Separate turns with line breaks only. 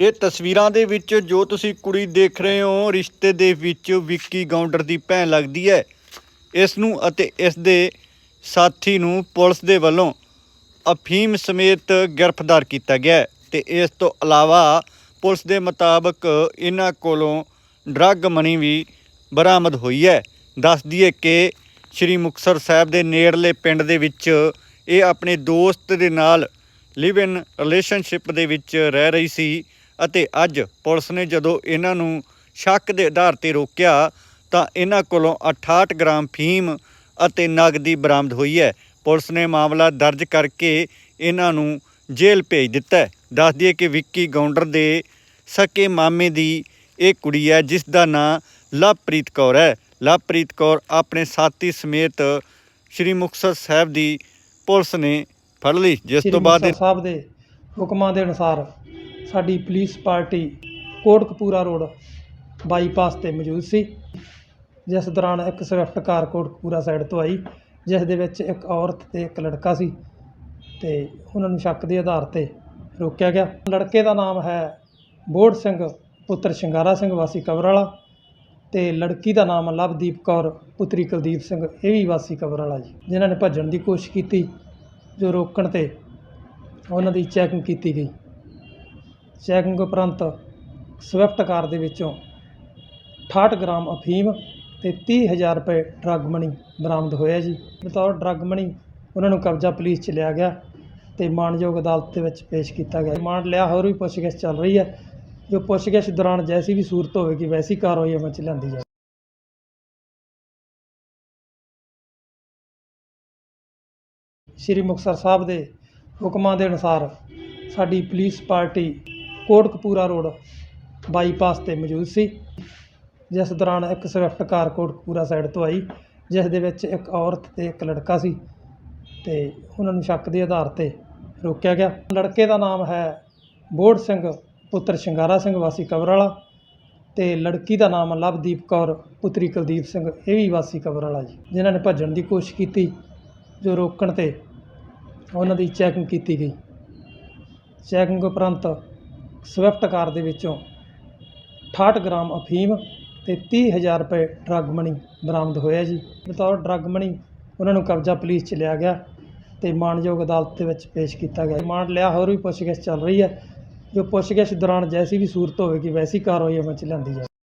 ਇਹ ਤਸਵੀਰਾਂ ਦੇ ਵਿੱਚ ਜੋ ਤੁਸੀਂ ਕੁੜੀ ਦੇਖ ਰਹੇ ਹੋ, ਰਿਸ਼ਤੇ ਦੇ ਵਿੱਚ ਵਿੱਕੀ ਗਾਉਂਡਰ ਦੀ ਭੈਣ ਲੱਗਦੀ ਹੈ। ਇਸ ਨੂੰ ਅਤੇ ਇਸ ਦੇ ਸਾਥੀ ਨੂੰ ਪੁਲਿਸ ਦੇ ਵੱਲੋਂ ਅਫੀਮ ਸਮੇਤ ਗ੍ਰਿਫਤਾਰ ਕੀਤਾ ਗਿਆ ਹੈ ਤੇ ਇਸ ਤੋਂ ਇਲਾਵਾ ਪੁਲਿਸ ਦੇ ਮੁਤਾਬਕ ਇਹਨਾਂ ਕੋਲੋਂ ਡਰੱਗ ਮਨੀ ਵੀ ਬਰਾਮਦ ਹੋਈ ਹੈ। ਦੱਸ ਦਈਏ ਕਿ ਸ਼੍ਰੀ ਮੁਕਤਸਰ ਸਾਹਿਬ ਦੇ ਨੇੜਲੇ ਪਿੰਡ ਦੇ ਵਿੱਚ ਇਹ ਆਪਣੇ ਦੋਸਤ ਦੇ ਨਾਲ ਲਿਵ ਇਨ ਰਿਲੇਸ਼ਨਸ਼ਿਪ ਦੇ ਵਿੱਚ ਰਹਿ ਰਹੀ ਸੀ। ਅਤੇ ਅੱਜ ਪੁਲਿਸ ਨੇ ਜਦੋਂ ਇਹਨਾਂ ਨੂੰ ਸ਼ੱਕ ਦੇ ਆਧਾਰ ਤੇ ਰੋਕਿਆ ਤਾਂ ਇਹਨਾਂ ਕੋਲੋਂ 68 ਗ੍ਰਾਮ ਫੀਮ ਅਤੇ ਨਗਦੀ ਬਰਾਮਦ ਹੋਈ ਹੈ। ਪੁਲਿਸ ਨੇ ਮਾਮਲਾ ਦਰਜ ਕਰਕੇ ਇਹਨਾਂ ਨੂੰ ਜੇਲ੍ਹ ਭੇਜ ਦਿੱਤਾ ਹੈ। ਦੱਸ ਦਈਏ ਕਿ ਵਿੱਕੀ ਗੌਂਡਰ ਦੇ ਸਕੇ ਮਾਮੇ ਦੀ ਇਹ ਕੁੜੀ ਹੈ ਜਿਸ ਦਾ ਨਾਂ ਲਵਪ੍ਰੀਤ ਕੌਰ ਹੈ। ਲਵਪ੍ਰੀਤ ਕੌਰ ਆਪਣੇ ਸਾਥੀ ਸਮੇਤ ਸ਼੍ਰੀ ਮੁਕਤਸਰ ਸਾਹਿਬ ਦੀ ਪੁਲਿਸ ਨੇ ਫੜ ਲਈ। ਜਿਸ ਤੋਂ ਬਾਅਦ
ਸਾਹਿਬ ਦੇ ਹੁਕਮਾਂ ਦੇ ਅਨੁਸਾਰ ਸਾਡੀ police party Kotkapura road bypass ਤੇ ਮੌਜੂਦ ਸੀ, ਜਿਸ ਦੌਰਾਨ ਇੱਕ ਸਵਿਫਟ ਕਾਰ ਕੋਟਕਪੂਰਾ ਸਾਈਡ ਤੋਂ ਆਈ, ਜਿਸ ਦੇ ਵਿੱਚ ਇੱਕ ਔਰਤ ਤੇ ਇੱਕ ਲੜਕਾ ਸੀ ਤੇ ਉਹਨਾਂ ਨੂੰ ਸ਼ੱਕ ਦੇ ਆਧਾਰ ਤੇ ਰੋਕਿਆ ਗਿਆ। ਲੜਕੇ ਦਾ ਨਾਮ ਹੈ ਬੋੜ ਸਿੰਘ, ਪੁੱਤਰ ਸ਼ਿੰਗਾਰਾ ਸਿੰਘ, ਵਾਸੀ ਕਬਰਾਲਾ ਤੇ ਲੜਕੀ ਦਾ ਨਾਮ ਲਵਦੀਪ ਕੌਰ, ਪੁੱਤਰੀ ਕੁਲਦੀਪ ਸਿੰਘ, ਇਹ ਵੀ ਵਾਸੀ ਕਬਰਾਲਾ ਜੀ, ਜਿਨ੍ਹਾਂ ਨੇ ਭੱਜਣ ਦੀ ਕੋਸ਼ਿਸ਼ ਕੀਤੀ, ਜੋ ਰੋਕਣ ਤੇ ਉਹਨਾਂ ਦੀ ਚੈਕਿੰਗ ਕੀਤੀ ਗਈ। ਚੈਕਿੰਗ ਉਪਰੰਤ ਸਵਿਫਟ ਕਾਰ ਦੇ ਵਿੱਚੋਂ 68 ਗ੍ਰਾਮ ਅਫੀਮ ਤੇ 30000 ਰੁਪਏ ਡਰੱਗ ਮਨੀ ਬਰਾਮਦ ਹੋਇਆ ਜੀ। ਬਤੌਰ ਡਰੱਗ ਮਨੀ ਉਹਨਾਂ ਨੂੰ ਕਬਜ਼ਾ ਪੁਲਿਸ ਚ ਲਿਆ ਗਿਆ ਤੇ ਮਾਣਯੋਗ ਅਦਾਲਤ ਦੇ ਵਿੱਚ ਪੇਸ਼ ਕੀਤਾ ਗਿਆ। ਰਿਮਾਂਡ ਲਿਆ, ਹੋਰ ਵੀ ਪੁੱਛਗਿੱਛ ਚੱਲ ਰਹੀ ਹੈ। ਜੋ ਪੁੱਛਗਿੱਛ ਦੌਰਾਨ ਜੈਸੀ ਵੀ ਸੂਰਤ ਹੋਵੇਗੀ, ਵੈਸੀ ਕਾਰਵਾਈ ਅਮਲ ਚ ਲਿਆਂਦੀ ਜਾਏ ਸ਼੍ਰੀ ਮੁਕਤਸਰ ਸਾਹਿਬ ਦੇ ਹੁਕਮਾਂ ਦੇ ਅਨੁਸਾਰ ਸਾਡੀ police party Kotkapura road bypass ਤੇ ਮੌਜੂਦ ਸੀ, ਜਿਸ ਦੌਰਾਨ ਇੱਕ ਸਵਿਫਟ ਕਾਰ ਕੋਟਕਪੂਰਾ ਸਾਈਡ ਤੋਂ ਆਈ, ਜਿਸ ਦੇ ਵਿੱਚ ਇੱਕ ਔਰਤ ਤੇ ਇੱਕ ਲੜਕਾ ਸੀ ਤੇ ਉਹਨਾਂ ਨੂੰ ਸ਼ੱਕ ਦੇ ਆਧਾਰ ਤੇ ਰੋਕਿਆ ਗਿਆ। ਲੜਕੇ ਦਾ ਨਾਮ ਹੈ ਬੋੜ ਸਿੰਘ, ਪੁੱਤਰ ਸ਼ਿੰਗਾਰਾ ਸਿੰਘ, ਵਾਸੀ ਕਬਰਾਲਾ ਤੇ ਲੜਕੀ ਦਾ ਨਾਮ ਲਵਦੀਪ ਕੌਰ, ਪੁੱਤਰੀ ਕੁਲਦੀਪ ਸਿੰਘ, ਇਹ ਵੀ ਵਾਸੀ ਕਬਰਾਲਾ ਜੀ, ਜਿਨ੍ਹਾਂ ਨੇ ਭੱਜਣ ਦੀ ਕੋਸ਼ਿਸ਼ ਕੀਤੀ, ਜੋ ਰੋਕਣ ਤੇ ਉਹਨਾਂ ਦੀ ਚੈਕਿੰਗ ਕੀਤੀ ਗਈ। ਚੈਕਿੰਗ ਉਪਰੰਤ ਸਵਿਫਟ ਕਾਰ ਦੇ ਵਿੱਚੋਂ 68 ਗ੍ਰਾਮ ਅਫੀਮ ਤੇ 30000 ਰੁਪਏ ਡਰੱਗ ਮਨੀ ਬਰਾਮਦ ਹੋਇਆ ਜੀ। ਬਤੌਰ ਡਰੱਗ ਮਨੀ ਉਹਨਾਂ ਨੂੰ ਕਬਜ਼ਾ ਪੁਲਿਸ ਚ ਲਿਆ ਗਿਆ ਤੇ ਮਾਣਯੋਗ ਅਦਾਲਤ ਦੇ ਵਿੱਚ ਪੇਸ਼ ਕੀਤਾ ਗਿਆ। ਰਿਮਾਂਡ ਲਿਆ, ਹੋਰ ਵੀ ਪੁੱਛਗਿੱਛ ਚੱਲ ਰਹੀ ਹੈ। ਜੋ ਪੁੱਛਗਿੱਛ ਦੌਰਾਨ ਜੈਸੀ ਵੀ ਸੂਰਤ ਹੋਵੇਗੀ, ਵੈਸੀ ਕਾਰਵਾਈ ਅਮਲ ਚ ਲਿਆਂਦੀ ਜਾਵੇ